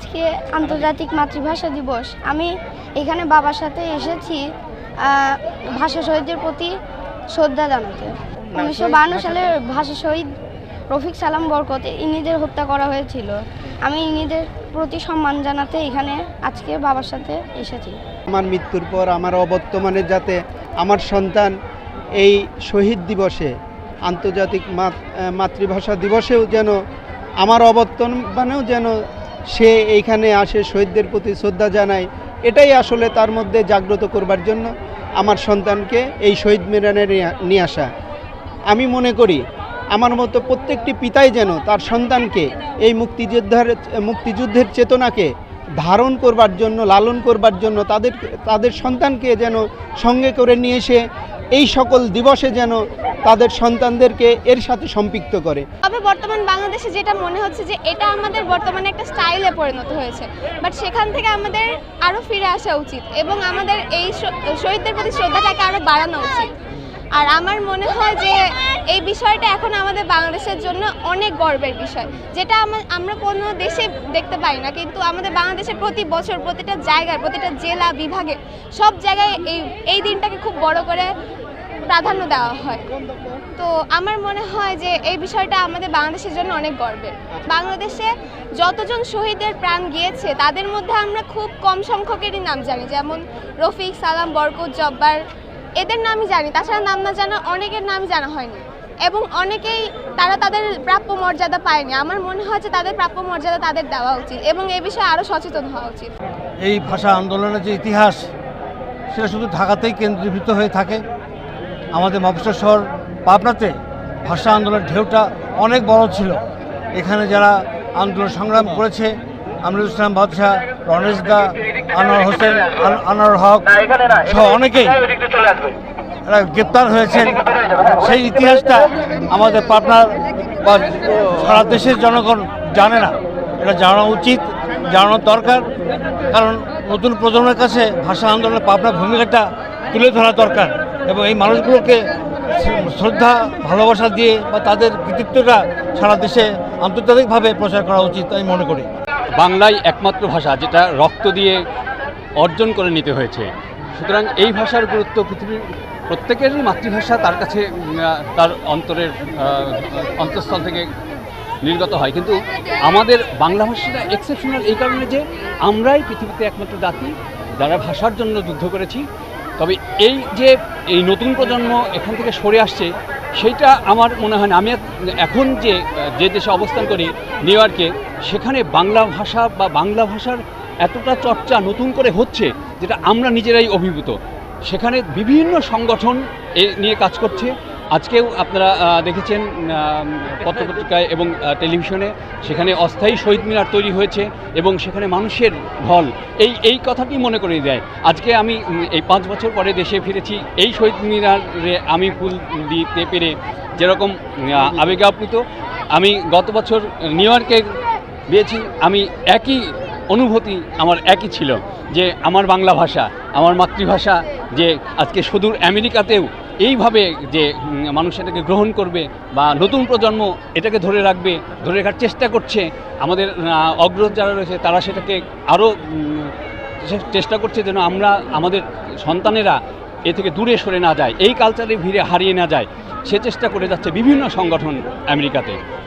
আজকে আন্তর্জাতিক মাতৃভাষা দিবস। আমি এখানে বাবার সাথে এসেছি ভাষা শহীদদের প্রতি শ্রদ্ধা জানাতে। উনিশশো বাহান্ন সালে ভাষা শহীদ রফিক সালাম বরকত ইনিদের হত্যা করা হয়েছিল। আমি ইনিদের প্রতি সম্মান জানাতে এখানে আজকে বাবার সাথে এসেছি। আমার মৃত্যুর পর আমার অবর্তমানে যাতে আমার সন্তান এই শহীদ দিবসে, আন্তর্জাতিক মাত- মাতৃভাষা দিবসেও যেন, আমার অবর্তমানেও যেন সে এইখানে আসে, শহীদদের প্রতি শ্রদ্ধা জানায়। এটাই আসলে তার মধ্যে জাগ্রত করবার জন্য আমার সন্তানকে এই শহীদ মিরানে নিয়ে- আসা। আমি মনে করি, আমার মতো প্রত্যেকটি পিতাই যেন তার সন্তানকে এই মুক্তিযোদ্ধার, মুক্তিযুদ্ধের চেতনাকে ধারণ করবার জন্য, লালন করবার জন্য তাদের তাদের সন্তানকে যেন সঙ্গে করে নিয়ে এসে এই সকল দিবসে যেন তাদের সন্তানদেরকে এর সাথে সম্পৃক্ত করে। তবে বর্তমান বাংলাদেশে যেটা মনে হচ্ছে যে এটা আমাদের বর্তমানে একটা স্টাইলে পরিণত হয়েছে। বাট সেখান থেকে আমাদের আরও ফিরে আসা উচিত এবং আমাদের এই শহীদদের প্রতি শ্রদ্ধাটাকে আরও বাড়ানো উচিত। আর আমার মনে হয় যে এই বিষয়টা এখন আমাদের বাংলাদেশের জন্য অনেক গর্বের বিষয়। যেটা আমা- আমরা কোনো দেশে দেখতে পাই না, কিন্তু আমাদের বাংলাদেশের প্রতি বছর প্রতিটা জায়গায়, প্রতিটা জেলা, বিভাগে সব জায়গায় এই এই দিনটাকে খুব বড় করে প্রাধান্য দেওয়া হয়। তো আমার মনে হয় যে এই বিষয়টা আমাদের বাংলাদেশের জন্য অনেক গর্বের। বাংলাদেশে যতজন শহীদের প্রাণ গিয়েছে, তাদের মধ্যে আমরা খুব কম সংখ্যকেরই নাম জানি। যেমন রফিক, সালাম, বরকত, জব্বার, এদের নামই জানি। তাছাড়া নাম না জানা অনেকের নাম জানা হয়নি। এবং অনেকেই তারা তাদের প্রাপ্য মর্যাদা পায়নি। আমার মনে হয় যে তাদের প্রাপ্য মর্যাদা তাদের দেওয়া উচিত এবং এ বিষয়ে আরও সচেতন হওয়া উচিত। এই ভাষা আন্দোলনের যে ইতিহাস, সেটা শুধু ঢাকাতেই কেন্দ্রীভূত হয়ে থাকে। আমাদের মফস্বল শহর পাবনাতে ভাষা আন্দোলনের ঢেউটা অনেক বড় ছিল। এখানে যারা আন্দোলন সংগ্রাম করেছে, আমরুল ইসলাম বাদশাহ রনেশ দা, আনোয়ার হোসেন আনোয়ার হক সহ অনেকেই গ্রেপ্তার হয়েছেন। সেই ইতিহাসটা আমাদের পাবনার বা সারা দেশের জনগণ জানে না। এটা জানা উচিত, জানানো দরকার, কারণ নতুন প্রজন্মের কাছে ভাষা আন্দোলনের পাবনার ভূমিকাটা তুলে ধরা দরকার। এবং এই মানুষগুলোকে শ্রদ্ধা, ভালোবাসা দিয়ে বা তাদের কৃতিত্বটা সারা দেশে আন্তর্জাতিকভাবে প্রচার করা উচিত আমি মনে করি। বাংলাই একমাত্র ভাষা যেটা রক্ত দিয়ে অর্জন করে নিতে হয়েছে। সুতরাং এই ভাষার গুরুত্ব পৃথিবীর প্রত্যেকেরই মাতৃভাষা তার কাছে তার অন্তরের অন্তঃস্থল থেকে নির্গত হয়। কিন্তু আমাদের বাংলা ভাষাটা এক্সেপশনাল এই কারণে যে আমরাই পৃথিবীতে একমাত্র জাতি যারা ভাষার জন্য যুদ্ধ করেছি তবে এই যে এই নতুন প্রজন্ম এখান থেকে সরে আসছে, সেইটা আমার মনে হয় না। আমি এখন যে যে দেশে অবস্থান করি নিউ ইয়র্কে সেখানে বাংলা ভাষা বা বাংলা ভাষার এতটা চর্চা নতুন করে হচ্ছে যেটা আমরা নিজেরাই অভিভূত। সেখানে বিভিন্ন সংগঠন এ নিয়ে কাজ করছে। আজকেও আপনারা দেখেছেন পত্রপত্রিকায় এবং টেলিভিশনে সেখানে অস্থায়ী শহীদ মিনার তৈরি হয়েছে এবং সেখানে মানুষের ঢল। এই এই কথাটি মনে করে দেয়। আজকে আমি এই পাঁচ বছর পরে দেশে ফিরেছি, এই শহীদ মিনারে আমি ফুল দিতে পেরে যেরকম আবেগে আপ্লুত আমি গত বছর নিউ ইয়র্কে গিয়েছি, আমি একই অনুভূতি আমার একই ছিল, যে আমার বাংলা ভাষা, আমার মাতৃভাষা, যে আজকে সুদূর আমেরিকাতেও এইভাবে যে মানুষ এটাকে গ্রহণ করবে বা নতুন প্রজন্ম এটাকে ধরে রাখবে, ধরে রাখার চেষ্টা করছে, আমাদের অগ্রজ যারা রয়েছে তারা সেটাকে আরও চেষ্টা করছে যেন আমরা আমাদের সন্তানেরা এ থেকে দূরে সরে না যায়, এই কালচারে ভিড়ে হারিয়ে না যায়। সে চেষ্টা করে যাচ্ছে বিভিন্ন সংগঠন আমেরিকাতে।